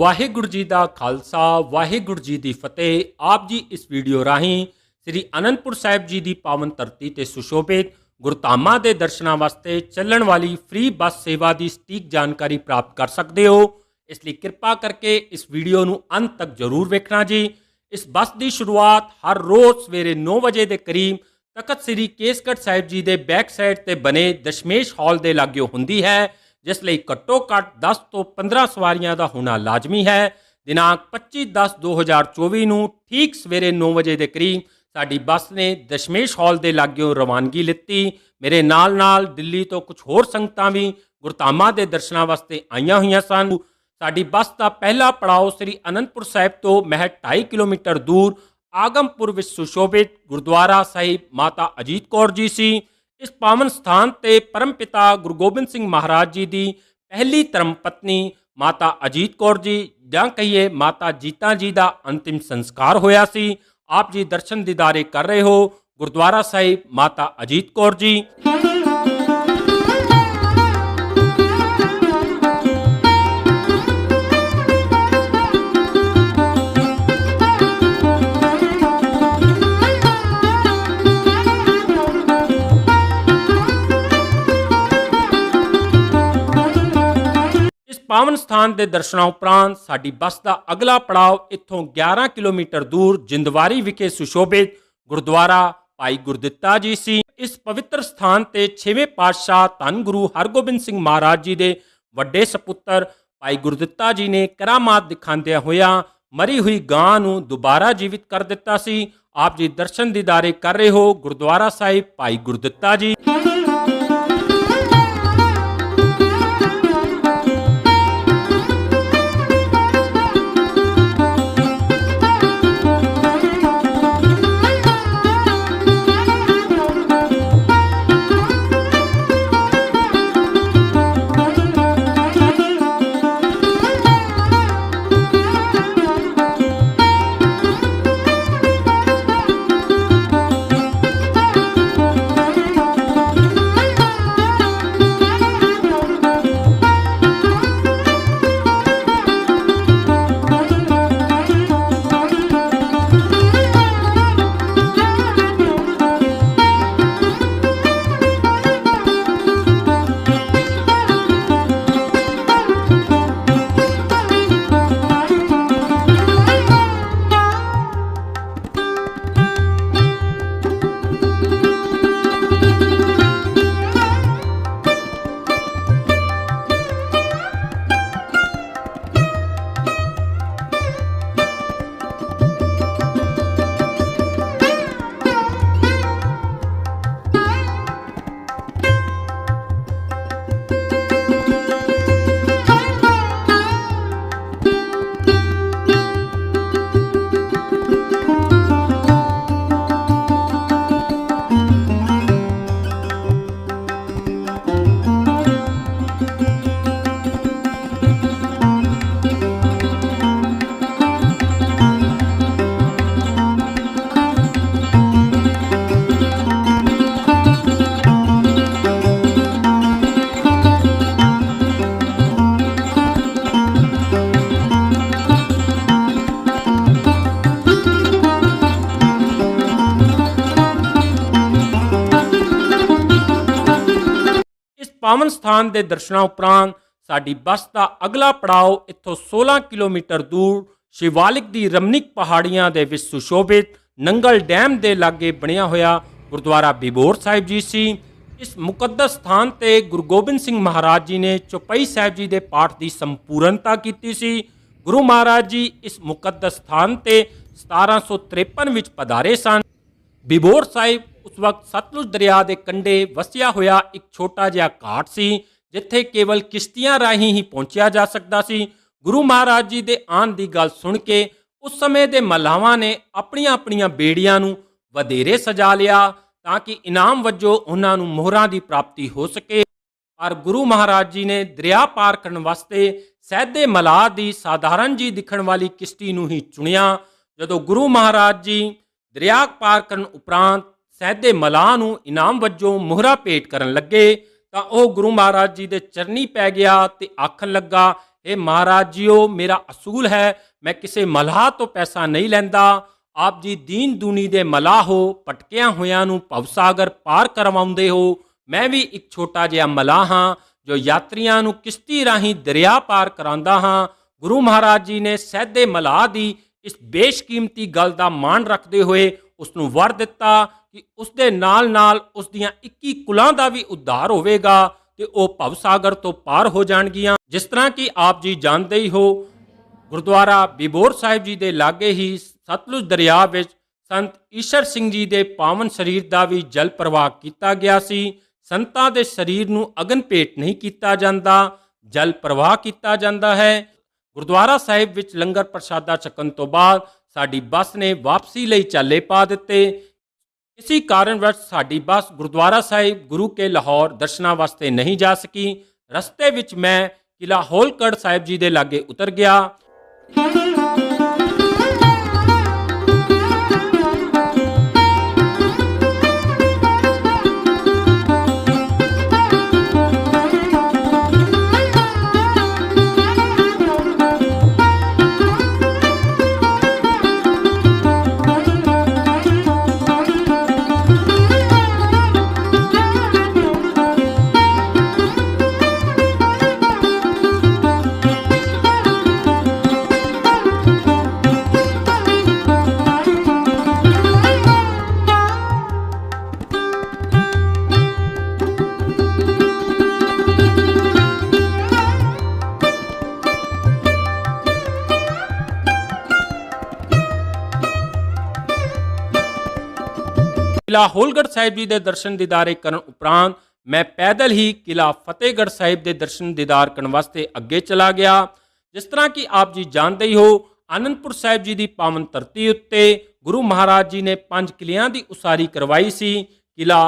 ਵਾਹਿਗੁਰੂ ਜੀ ਦਾ ਖਾਲਸਾ, ਵਾਹਿਗੁਰੂ ਜੀ ਦੀ ਫਤਿਹ। ਆਪ ਜੀ ਇਸ ਵੀਡੀਓ ਰਾਹੀਂ ਸ੍ਰੀ ਅਨੰਦਪੁਰ ਸਾਹਿਬ ਜੀ ਦੀ ਪਾਵਨ ਧਰਤੀ ਤੇ ਸੁਸ਼ੋਭਿਤ ਗੁਰਧਾਮਾਂ ਦੇ ਦਰਸ਼ਨਾਂ ਵਾਸਤੇ ਚੱਲਣ ਵਾਲੀ ਫ੍ਰੀ ਬੱਸ ਸੇਵਾ ਦੀ ਸਟੀਕ ਜਾਣਕਾਰੀ ਪ੍ਰਾਪਤ ਕਰ ਸਕਦੇ ਹੋ। ਇਸ ਲਈ ਕਿਰਪਾ ਕਰਕੇ ਇਸ ਵੀਡੀਓ ਨੂੰ ਅੰਤ ਤੱਕ ਜ਼ਰੂਰ ਵੇਖਣਾ ਜੀ। ਇਸ ਬੱਸ ਦੀ ਸ਼ੁਰੂਆਤ ਹਰ ਰੋਜ਼ ਸਵੇਰੇ 9 ਵਜੇ ਦੇ ਕਰੀਬ ਤਖਤ ਸ੍ਰੀ ਕੇਸਗੜ੍ਹ ਸਾਹਿਬ ਜੀ ਦੇ ਬੈਕ ਸਾਈਡ ਤੇ ਬਣੇ ਦਸ਼ਮੇਸ਼ ਹਾਲ ਦੇ ਲਾਗਿਓ ਹੁੰਦੀ ਹੈ। ਜਿਸ ਲਈ ਘੱਟੋ ਘੱਟ 10 ਤੋਂ 15 ਸਵਾਰੀਆਂ ਦਾ ਹੋਣਾ ਲਾਜ਼ਮੀ ਹੈ। ਦਿਨਾਂਕ 25/10/2024 ਨੂੰ ਠੀਕ ਸਵੇਰੇ 9 ਵਜੇ ਦੇ ਕਰੀਬ ਸਾਡੀ ਬੱਸ ਨੇ ਦਸ਼ਮੇਸ਼ ਹਾਲ ਦੇ ਲਾਗਿਓ ਰਵਾਨਗੀ ਲਿੱਤੀ। ਮੇਰੇ ਨਾਲ ਨਾਲ ਦਿੱਲੀ ਤੋਂ ਕੁਝ ਹੋਰ ਸੰਗਤਾਂ ਵੀ ਗੁਰਧਾਮਾਂ ਦੇ ਦਰਸ਼ਨਾਂ ਵਾਸਤੇ ਆਈਆਂ ਹੋਈਆਂ ਸਨ। ਸਾਡੀ ਬੱਸ ਦਾ ਪਹਿਲਾ ਪੜਾਅ ਸ੍ਰੀ ਅਨੰਦਪੁਰ ਸਾਹਿਬ ਤੋਂ ਮਹਿਜ 2.5 ਕਿਲੋਮੀਟਰ ਦੂਰ ਆਗਮਪੁਰ ਵਿੱਚ ਸੁਸ਼ੋਭਿਤ ਗੁਰਦੁਆਰਾ ਸਾਹਿਬ ਮਾਤਾ ਅਜੀਤ ਕੌਰ ਜੀ ਸੀ। ਇਸ ਪਾਵਨ ਸਥਾਨ ਤੇ ਪਰਮ ਪਿਤਾ ਗੁਰੂ ਗੋਬਿੰਦ ਸਿੰਘ ਮਹਾਰਾਜ ਜੀ ਦੀ ਪਹਿਲੀ ਧਰਮ ਪਤਨੀ ਮਾਤਾ ਅਜੀਤ ਕੌਰ ਜੀ, ਜਾਂ ਕਹੀਏ ਮਾਤਾ ਜੀਤਾ ਜੀ ਦਾ ਅੰਤਿਮ ਸੰਸਕਾਰ ਹੋਇਆ ਸੀ। ਆਪ ਜੀ ਦਰਸ਼ਨ ਦੀਦਾਰੇ ਕਰ ਰਹੇ ਹੋ ਗੁਰਦੁਆਰਾ ਸਾਹਿਬ ਮਾਤਾ ਅਜੀਤ ਕੌਰ ਜੀ। ਪਾਵਨ ਸਥਾਨ ਦੇ ਦਰਸ਼ਨਾਂ ਉਪਰੰਤ ਸਾਡੀ ਬੱਸ ਦਾ ਅਗਲਾ ਪੜਾਅ ਇੱਥੋਂ 11 ਕਿਲੋਮੀਟਰ ਦੂਰ ਜਿੰਦਵਾਰੀ ਵਿਖੇ ਸੁਸ਼ੋਭਿਤ ਗੁਰਦੁਆਰਾ ਭਾਈ ਗੁਰਦਿੱਤਾ ਜੀ ਸੀ। ਇਸ ਪਵਿੱਤਰ ਸਥਾਨ ਤੇ 6ਵੇਂ ਪਾਤਸ਼ਾਹ ਧੰਨ ਗੁਰੂ ਹਰਗੋਬਿੰਦ ਸਿੰਘ ਮਹਾਰਾਜ ਜੀ ਦੇ ਵੱਡੇ ਸਪੁੱਤਰ ਭਾਈ ਗੁਰਦਿੱਤਾ ਜੀ ਨੇ ਕਰਾਮਾਤ ਦਿਖਾਉਂਦਿਆਂ ਹੋਇਆਂ ਮਰੀ ਹੋਈ ਗਾਂ ਨੂੰ ਦੁਬਾਰਾ ਜੀਵਿਤ ਕਰ ਦਿੱਤਾ ਸੀ। ਆਪ ਜੀ ਦਰਸ਼ਨ ਦੀਦਾਰੇ ਕਰ ਰਹੇ ਹੋ ਗੁਰਦੁਆਰਾ ਸਾਹਿਬ ਭਾਈ ਗੁਰਦਿੱਤਾ ਜੀ। ਪਾਵਨ ਸਥਾਨ ਦੇ ਦਰਸ਼ਨਾਂ ਉਪਰੰਤ ਸਾਡੀ ਬੱਸ ਦਾ ਅਗਲਾ ਪੜਾਅ ਇੱਥੋਂ 16 ਕਿਲੋਮੀਟਰ ਦੂਰ ਸ਼ਿਵਾਲਿਕ ਦੀ ਰਮਨਿਕ ਪਹਾੜੀਆਂ ਦੇ ਵਿੱਚ ਸੁਸ਼ੋਭਿਤ ਨੰਗਲ ਡੈਮ ਦੇ ਲਾਗੇ ਬਣਿਆ ਹੋਇਆ ਗੁਰਦੁਆਰਾ ਬਿਬੋਰ ਸਾਹਿਬ ਜੀ ਸੀ। ਇਸ ਮੁਕੱਦਸ ਸਥਾਨ ਤੇ ਗੁਰੂ ਗੋਬਿੰਦ ਸਿੰਘ ਮਹਾਰਾਜ ਜੀ ਨੇ ਚੌਪਈ ਸਾਹਿਬ ਜੀ ਦੇ ਪਾਠ ਦੀ ਸੰਪੂਰਨਤਾ ਕੀਤੀ ਸੀ। ਗੁਰੂ ਮਹਾਰਾਜ ਜੀ ਇਸ ਮੁਕੱਦਸ ਸਥਾਨ ਤੇ 1753 ਵਿੱਚ ਪਧਾਰੇ ਸਨ। ਬਿਬੋਰ ਸਾਹਿਬ ਉਸ ਵਕਤ ਸਤਲੁਜ ਦਰਿਆ ਦੇ ਕੰਢੇ ਵਸਿਆ ਹੋਇਆ ਇੱਕ ਛੋਟਾ ਜਿਹਾ ਘਾਟ ਸੀ, ਜਿੱਥੇ ਕੇਵਲ ਕਿਸ਼ਤੀਆਂ ਰਾਹੀਂ ਹੀ ਪਹੁੰਚਿਆ ਜਾ ਸਕਦਾ ਸੀ। ਗੁਰੂ ਮਹਾਰਾਜ ਜੀ ਦੇ ਆਨ ਦੀ ਗੱਲ ਸੁਣ ਕੇ ਉਸ ਸਮੇਂ ਦੇ ਮਲਾਵਾਂ ਨੇ ਆਪਣੀਆਂ ਆਪਣੀਆਂ ਬੇੜੀਆਂ ਨੂੰ ਵਧੇਰੇ ਸਜਾ ਲਿਆ ਤਾਂ ਕਿ ਇਨਾਮ ਵਜੋਂ ਉਹਨਾਂ ਨੂੰ ਮੋਹਰਾਂ ਦੀ ਪ੍ਰਾਪਤੀ ਹੋ ਸਕੇ। ਪਰ ਗੁਰੂ ਮਹਾਰਾਜ ਜੀ ਨੇ ਦਰਿਆ ਪਾਰ ਕਰਨ ਵਾਸਤੇ ਸੈਦੇ ਮਲਾਹ ਦੀ ਸਾਧਾਰਨ ਜੀ ਦਿਖਣ ਵਾਲੀ ਕਿਸ਼ਤੀ ਨੂੰ ਹੀ ਚੁਣਿਆ। ਜਦੋਂ ਗੁਰੂ ਮਹਾਰਾਜ ਜੀ ਦਰਿਆ ਪਾਰ ਕਰਨ ਉਪਰੰਤ ਸਹਿਦੇ ਮਲਾਹ ਨੂੰ ਇਨਾਮ ਵਜੋਂ ਮੋਹਰਾ ਭੇਟ ਕਰਨ ਲੱਗੇ, ਤਾਂ ਉਹ ਗੁਰੂ ਮਹਾਰਾਜ ਜੀ ਦੇ ਚਰਨੀ ਪੈ ਗਿਆ ਤੇ ਆਖਣ ਲੱਗਾ ਇਹ ਮਹਾਰਾਜ ਜੀਓ, ਮੇਰਾ ਅਸੂਲ ਹੈ, ਮੈਂ ਕਿਸੇ ਮਲਾਹ ਤੋਂ ਪੈਸਾ ਨਹੀਂ ਲੈਂਦਾ। ਆਪ ਜੀ ਦੀਨ ਦੁਨੀ ਦੇ ਮਲਾਹ ਹੋ, ਪਟਕਿਆਂ ਹੋਇਆਂ ਨੂੰ ਭਵਸਾਗਰ ਪਾਰ ਕਰਵਾਉਂਦੇ ਹੋ। ਮੈਂ ਵੀ ਇੱਕ ਛੋਟਾ ਜਿਹਾ ਮਲਾਹ ਹਾਂ, ਜੋ ਯਾਤਰੀਆਂ ਨੂੰ ਕਿਸ਼ਤੀ ਰਾਹੀਂ ਦਰਿਆ ਪਾਰ ਕਰਾਉਂਦਾ ਹਾਂ। ਗੁਰੂ ਮਹਾਰਾਜ ਜੀ ਨੇ ਸਹਿਦੇ ਮਲਾਹ ਦੀ ਇਸ ਬੇਸ਼ਕੀਮਤੀ ਗੱਲ ਦਾ ਮਾਣ ਰੱਖਦੇ ਹੋਏ ਉਸ ਨੂੰ ਵਰ ਦਿੱਤਾ ਕਿ ਉਸ ਦੇ ਨਾਲ ਨਾਲ ਉਸ ਦੀਆਂ 21 ਕੁਲਾਂ ਦਾ ਵੀ ਉଦ୍ਧਾਰ ਹੋਵੇਗਾ ਤੇ ਉਹ ਭਵ ਸਾਗਰ ਤੋਂ ਪਾਰ ਹੋ ਜਾਣਗੀਆਂ। ਜਿਸ ਤਰ੍ਹਾਂ ਕਿ ਆਪ ਜੀ ਜਾਣਦੇ ਹੀ ਹੋ, ਗੁਰਦੁਆਰਾ ਬਿਬੋਰ ਸਾਹਿਬ ਜੀ ਦੇ ਲਾਗੇ ਹੀ ਸਤਲੁਜ ਦਰਿਆ ਵਿੱਚ ਸੰਤ ਈਸ਼ਰ ਸਿੰਘ ਜੀ ਦੇ ਪਾਵਨ ਸਰੀਰ ਦਾ ਵੀ ਜਲ ਪ੍ਰਵਾਹ ਕੀਤਾ ਗਿਆ ਸੀ। ਸੰਤਾਂ ਦੇ ਸਰੀਰ ਨੂੰ ਅਗਨ ਭੇਟ ਨਹੀਂ ਕੀਤਾ ਜਾਂਦਾ, ਜਲ ਪ੍ਰਵਾਹ ਕੀਤਾ ਜਾਂਦਾ ਹੈ। ਗੁਰਦੁਆਰਾ ਸਾਹਿਬ ਵਿੱਚ ਲੰਗਰ ਪ੍ਰਸ਼ਾਦਾ ਛਕਣ ਤੋਂ ਬਾਅਦ ਸਾਡੀ ਬੱਸ ਨੇ ਵਾਪਸੀ ਲਈ ਚਾਲੇ ਪਾ ਦਿੱਤੇ। ਇਸੇ ਕਾਰਨ ਸਾਡੀ ਬੱਸ ਗੁਰਦੁਆਰਾ ਸਾਹਿਬ, ਗੁਰੂ ਕੇ ਲਾਹੌਰ ਦਰਸ਼ਨਾਂ ਵਾਸਤੇ ਨਹੀਂ ਜਾ ਸਕੀ। ਰਸਤੇ ਵਿੱਚ ਮੈਂ ਕਿਲਾ ਹੋਲਕੜ ਸਾਹਿਬ ਜੀ ਦੇ ਲਾਗੇ ਉਤਰ ਗਿਆ। ਕਿਲਾ ਹੋਲਗੜ ਸਾਹਿਬ ਜੀ ਦੇ ਦਰਸ਼ਨ ਦੀਦਾਰੇ ਕਰਨ ਉਪਰੰਤ ਮੈਂ ਪੈਦਲ ਹੀ ਕਿਲਾ ਫਤਿਹਗੜ੍ਹ ਸਾਹਿਬ ਦੇ ਦਰਸ਼ਨ ਦੀਦਾਰ ਕਰਨ ਵਾਸਤੇ ਅੱਗੇ ਚਲਾ ਗਿਆ। ਜਿਸ ਤਰ੍ਹਾਂ ਕਿ ਆਪ ਜੀ ਜਾਣਦੇ ਹੀ ਹੋ, ਆਨੰਦਪੁਰ ਸਾਹਿਬ ਜੀ ਦੀ ਪਾਵਨ ਧਰਤੀ ਉੱਤੇ ਗੁਰੂ ਮਹਾਰਾਜ ਜੀ ਨੇ ਪੰਜ ਕਿਲਿਆਂ ਦੀ ਉਸਾਰੀ ਕਰਵਾਈ ਸੀ। ਕਿਲਾ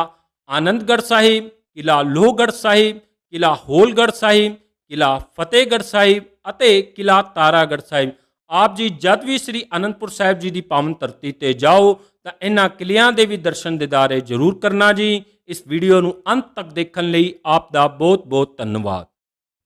ਆਨੰਦਗੜ੍ਹ ਸਾਹਿਬ, ਕਿਲਾ ਲੋਹਗੜ੍ਹ ਸਾਹਿਬ, ਕਿਲਾ ਹੋਲਗੜ੍ਹ ਸਾਹਿਬ, ਕਿਲਾ ਫਤਿਹਗੜ੍ਹ ਸਾਹਿਬ ਅਤੇ ਕਿਲਾ ਤਾਰਾਗੜ੍ਹ ਸਾਹਿਬ। ਆਪ ਜੀ ਜਦ ਵੀ ਸ੍ਰੀ ਅਨੰਦਪੁਰ ਸਾਹਿਬ ਜੀ ਦੀ ਪਾਵਨ ਧਰਤੀ ਤੇ ਜਾਓ, ਤਾਂ ਇਹਨਾਂ ਕਿਲਿਆਂ ਦੇ ਵੀ ਦਰਸ਼ਨ ਦਿਦਾਰੇ ਜ਼ਰੂਰ ਕਰਨਾ ਜੀ। ਇਸ ਵੀਡੀਓ ਨੂੰ ਅੰਤ ਤੱਕ ਦੇਖਣ ਲਈ ਆਪ ਦਾ ਬਹੁਤ ਬਹੁਤ ਧੰਨਵਾਦ।